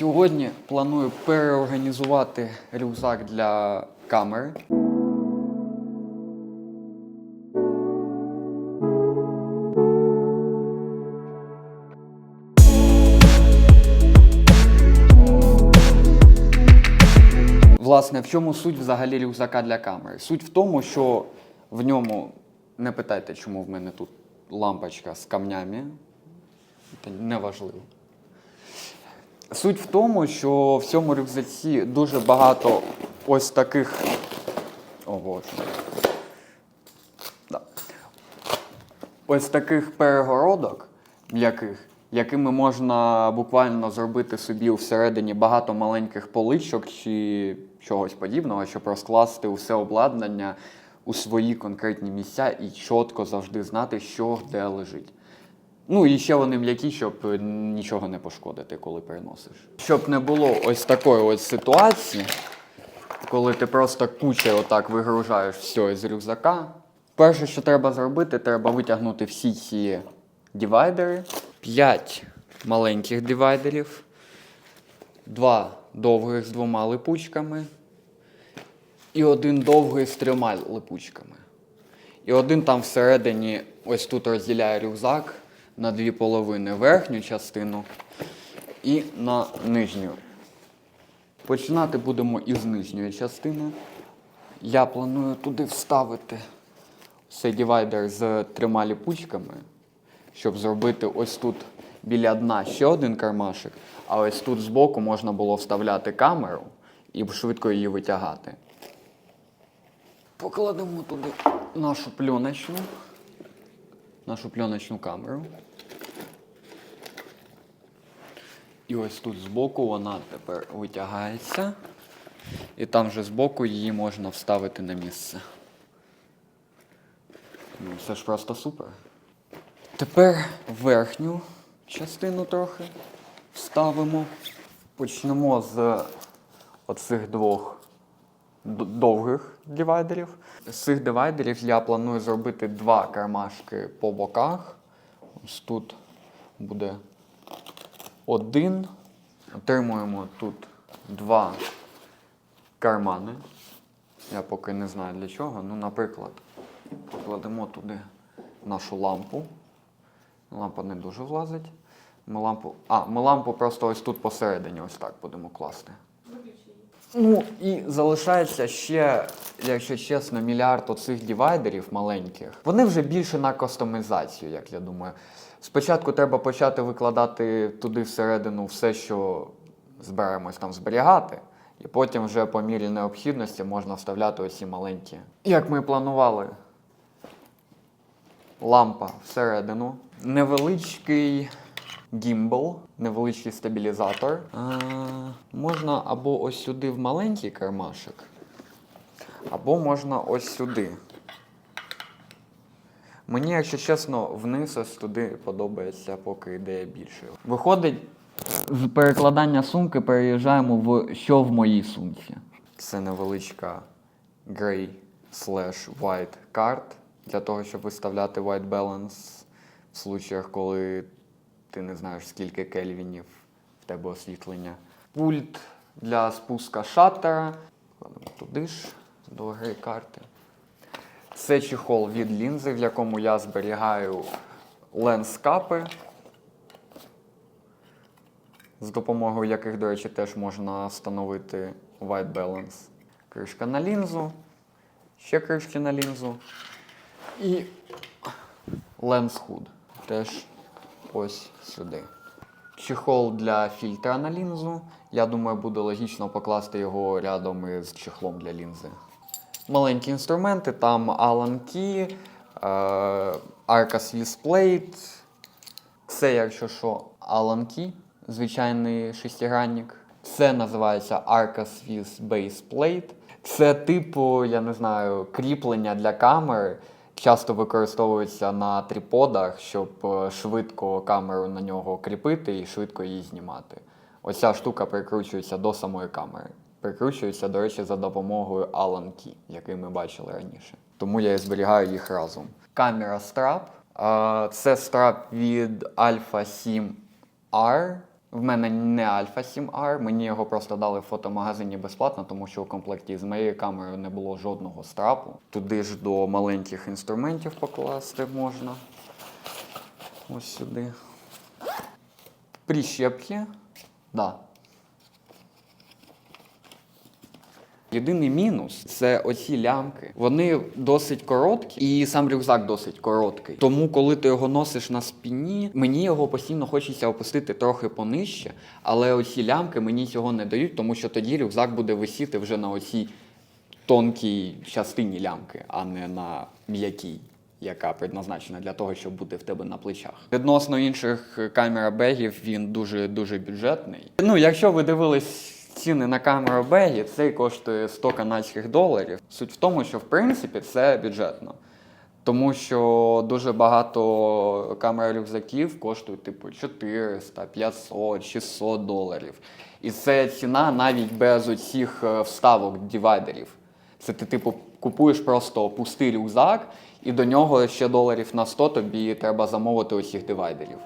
Сьогодні планую переорганізувати рюкзак для камери. Власне, в чому суть взагалі рюкзака для камери? Суть в тому, що в ньому не питайте, чому в мене тут лампочка з камнями. Це неважливо. Суть в тому, що в цьому рюкзаці дуже багато ось таких. О боже. Да. Ось таких перегородок м'яких, якими можна буквально зробити собі всередині багато маленьких поличок чи чогось подібного, щоб розкласти усе обладнання у свої конкретні місця і чітко завжди знати, що де лежить. Ну і ще вони м'які, щоб е, нічого не пошкодити, коли переносиш. Щоб не було ось такої ось ситуації, коли ти просто куча отак вигружаєш все з рюкзака. Перше, що треба зробити, треба витягнути всі ці дивайдери. П'ять маленьких дивайдерів, два довгих з двома липучками і один довгий з трьома липучками. І один там всередині, ось тут розділяє рюкзак на дві половини верхню частину і на нижню. Починати будемо із нижньої частини. Я планую туди вставити цей дивайдер з трьома ліпучками, щоб зробити ось тут біля дна ще один кармашик, а ось тут збоку можна було вставляти камеру і швидко її витягати. Покладемо туди нашу пленочну, нашу пленочну камеру. І ось тут збоку вона тепер витягається. І там же збоку її можна вставити на місце. Ну, це ж просто супер. Тепер верхню частину трохи вставимо. Почнемо з оцих двох довгих дивайдерів. З цих дивайдерів я планую зробити два кармашки по боках. Ось тут буде один. Отримуємо тут два кармани. Я поки не знаю для чого. Ну, наприклад, покладемо туди нашу лампу. Лампа не дуже влазить. Ми лампу. А, ми лампу просто ось тут посередині, ось так будемо класти. Ну і залишається ще, якщо чесно, мільярд оцих дивайдерів маленьких. Вони вже більше на кастомізацію, як я думаю. Спочатку треба почати викладати туди всередину все, що зберемось там зберігати, і потім вже по мірі необхідності можна вставляти оці маленькі. Як ми планували, лампа всередину, невеличкий гімбл, невеличкий стабілізатор. А, можна або ось сюди в маленький кармашик, або можна ось сюди. Мені, якщо чесно, вниз туди подобається, поки ідея більше. Виходить, з перекладання сумки переїжджаємо в що в моїй сумці. Це невеличка grey slash white карт для того, щоб виставляти white balance в случаях, коли ти не знаєш, скільки кельвінів в тебе освітлення. Пульт для спуска шаттера. Кладемо туди ж до гри карти. Це чехол від лінзи, в якому я зберігаю ленскапи, з допомогою яких, до речі, теж можна встановити white balance. Кришка на лінзу, ще кришки на лінзу. І Hood. Теж ось сюди. Чехол для фільтра на лінзу. Я думаю, буде логічно покласти його рядом із чехлом для лінзи. Маленькі інструменти, там Allen Key, е, Arca Swiss Plate. Це, якщо що, Allen Key, звичайний шестигранник. Це називається Arca Swiss Base Plate. Це типу, я не знаю, кріплення для камери. Часто використовується на триподах, щоб е, швидко камеру на нього кріпити і швидко її знімати. Оця штука прикручується до самої камери. Прикручується, до речі, за допомогою Allen Key, який ми бачили раніше. Тому я і зберігаю їх разом. Камера страп. Це страп від Alpha 7 R. В мене не Alpha 7R, мені його просто дали в фотомагазині безплатно, тому що у комплекті з моєю камерою не було жодного страпу. Туди ж до маленьких інструментів покласти можна. Ось сюди. Прищепки. Да. Єдиний мінус це оці лямки. Вони досить короткі, і сам рюкзак досить короткий. Тому, коли ти його носиш на спині, мені його постійно хочеться опустити трохи понижче, але оці лямки мені цього не дають, тому що тоді рюкзак буде висіти вже на оцій тонкій частині лямки, а не на м'якій. Яка предназначена для того, щоб бути в тебе на плечах. Відносно інших камера-бегів, він дуже дуже бюджетний. Ну, якщо ви дивились ціни на камеру бегі, цей коштує 100 канадських доларів. Суть в тому, що в принципі це бюджетно. Тому що дуже багато камер рюкзаків коштують типу 400, 500, 600 доларів. І це ціна навіть без оцих е, вставок дівайдерів. Це ти, типу, купуєш просто пустий рюкзак, і до нього ще доларів на 100 тобі треба замовити оцих дивайдерів.